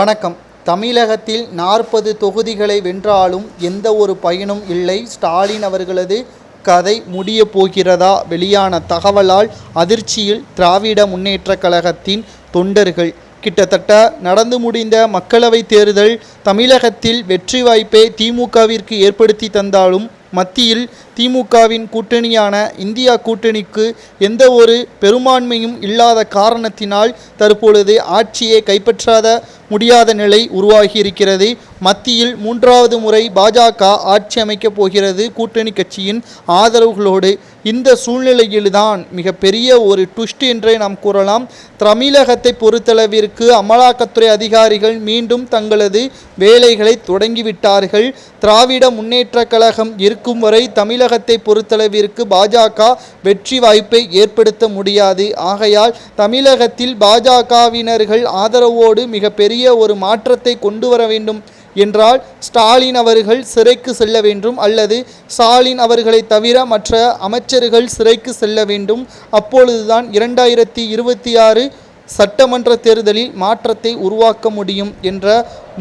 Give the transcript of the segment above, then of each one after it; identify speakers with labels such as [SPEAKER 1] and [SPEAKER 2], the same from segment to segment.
[SPEAKER 1] வணக்கம். தமிழகத்தில் நாற்பது தொகுதிகளை வென்றாலும் எந்த ஒரு பயனும் இல்லை. ஸ்டாலின் அவர்களது கதை முடிய போகிறதா? வெளியான தகவலால் அதிர்ச்சியில் திராவிட முன்னேற்றக் கழகத்தின் தொண்டர்கள். கிட்டத்தட்ட நடந்து முடிந்த மக்களவைத் தேர்தல் தமிழகத்தில் வெற்றி வாய்ப்பை திமுகவிற்கு ஏற்படுத்தி தந்தாலும் மத்தியில் திமுகவின் கூட்டணியான இந்தியா கூட்டணிக்கு எந்த ஒரு பெரும்பான்மையும் இல்லாத காரணத்தினால் தற்பொழுது ஆட்சியை கைப்பற்றாத முடியாத நிலை உருவாகி இருக்கிறது மத்தியில் மூன்றாவது முறை பாஜக ஆட்சி அமைக்கப் போகிறது. கூட்டணி கட்சியின் ஆதரவுகளோடு இந்த சூழ்நிலையில்தான் மிகப்பெரிய ஒரு ட்விஸ்ட் என்றே நாம் கூறலாம். தமிழகத்தை பொறுத்தளவிற்கு அமலாக்கத்துறை அதிகாரிகள் மீண்டும் தங்களது வேலைகளை தொடங்கிவிட்டார்கள். திராவிட முன்னேற்றக் கழகம் இருக்கும் வரை தமிழகத்தை பொறுத்தளவிற்கு பாஜக வெற்றி வாய்ப்பை ஏற்படுத்த முடியாது. ஆகையால் தமிழகத்தில் பாஜகவினர்கள் ஆதரவோடு மிகப்பெரிய ஒரு மாற்றத்தை கொண்டு வர வேண்டும் என்றால் ஸ்டாலின் அவர்கள் சிறைக்கு செல்ல வேண்டும் அல்லது ஸ்டாலின் அவர்களை தவிர மற்ற அமைச்சர்கள் சிறைக்கு செல்ல வேண்டும். அப்பொழுதுதான் இரண்டாயிரத்தி இருபத்தி ஆறு சட்டமன்ற தேர்தலில் மாற்றத்தை உருவாக்க முடியும் என்ற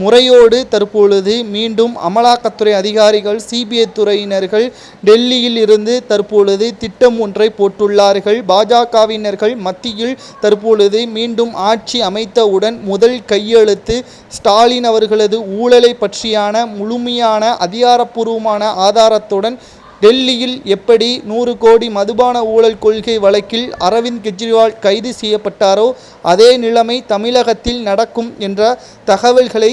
[SPEAKER 1] முறையோடு தற்பொழுது மீண்டும் அமலாக்கத்துறை அதிகாரிகள் சிபிஐ துறையினர்கள் டெல்லியில் இருந்து தற்பொழுது திட்டம் ஒன்றை போட்டுள்ளார்கள். பாஜகவினர்கள் மத்தியில் தற்பொழுது மீண்டும் ஆட்சி அமைத்தவுடன் முதல் கையெழுத்து ஸ்டாலின் அவர்களது ஊழலை பற்றியான முழுமையான அதிகாரப்பூர்வமான ஆதாரத்துடன் டெல்லியில் எப்படி நூறு கோடி மதுபான ஊழல் கொள்கை வழக்கில் அரவிந்த் கெஜ்ரிவால் கைது செய்யப்பட்டாரோ அதே நிலைமை தமிழகத்தில் நடக்கும் என்ற தகவல்களை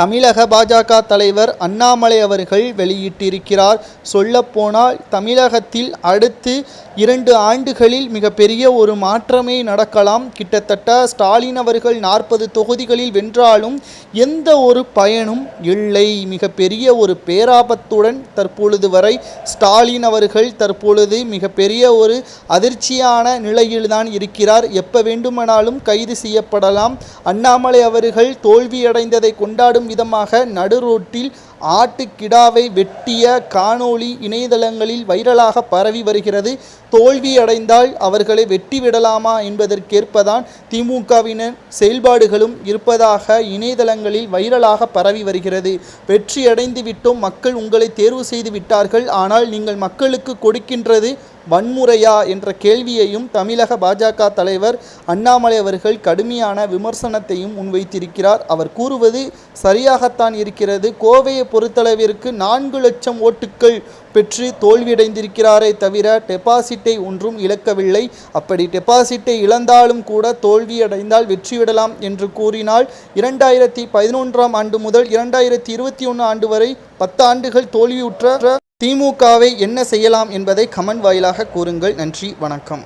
[SPEAKER 1] தமிழக பாஜக தலைவர் அண்ணாமலை அவர்கள் வெளியிட்டிருக்கிறார். சொல்லப்போனால் தமிழகத்தில் அடுத்து இரண்டு ஆண்டுகளில் மிகப்பெரிய ஒரு மாற்றமே நடக்கலாம். கிட்டத்தட்ட ஸ்டாலின் அவர்கள் நாற்பது தொகுதிகளில் வென்றாலும் எந்த ஒரு பயனும் இல்லை. மிகப்பெரிய ஒரு பேராபத்துடன் தற்பொழுது வரை ஸ்டாலின் அவர்கள் தற்பொழுது மிகப்பெரிய ஒரு அதிர்ச்சியான நிலையில்தான் இருக்கிறார். எப்போ வேண்டுமானாலும் கைது செய்யப்படலாம். அண்ணாமலை அவர்கள் தோல்வியடைந்ததை கொண்டாடும் விதமாக நடுரோட்டில் ஆட்டுக்கிடாவை வெட்டிய காணொளி இணையதளங்களில் வைரலாக பரவி வருகிறது. தோல்வியடைந்தால் அவர்களை வெட்டி விடலாமா என்பதற்கேற்பதான் திமுகவினர் செயல்பாடுகளும் இருப்பதாக இணையதளங்களில் வைரலாக பரவி வருகிறது. வெற்றியடைந்து விட்டோம் மக்கள் உங்களை தேர்வு செய்து விட்டார்கள் ஆனால் நீங்கள் மக்களுக்கு கொடுக்கின்றது வன்முறையா என்ற கேள்வியையும் தமிழக பாஜக தலைவர் அண்ணாமலை அவர்கள் கடுமையான விமர்சனத்தையும் முன்வைத்திருக்கிறார். அவர் கூறுவது சரியாகத்தான் இருக்கிறது. கோவையை பொறுத்தளவிற்கு நான்கு லட்சம் ஓட்டுக்கள் பெற்று தோல்வியடைந்திருக்கிறாரே தவிர டெபாசிட்டை ஒன்றும் இழக்கவில்லை. அப்படி டெபாசிட்டை இழந்தாலும் கூட தோல்வியடைந்தால் வெற்றிவிடலாம் என்று கூறினால் இரண்டாயிரத்தி பதினொன்றாம் ஆண்டு முதல் இரண்டாயிரத்தி இருபத்தி ஒன்று ஆண்டு வரை பத்து ஆண்டுகள் தோல்வியுற்ற திமுகவை என்ன செய்யலாம் என்பதை கமெண்ட் வாயிலாக கூறுங்கள். நன்றி வணக்கம்.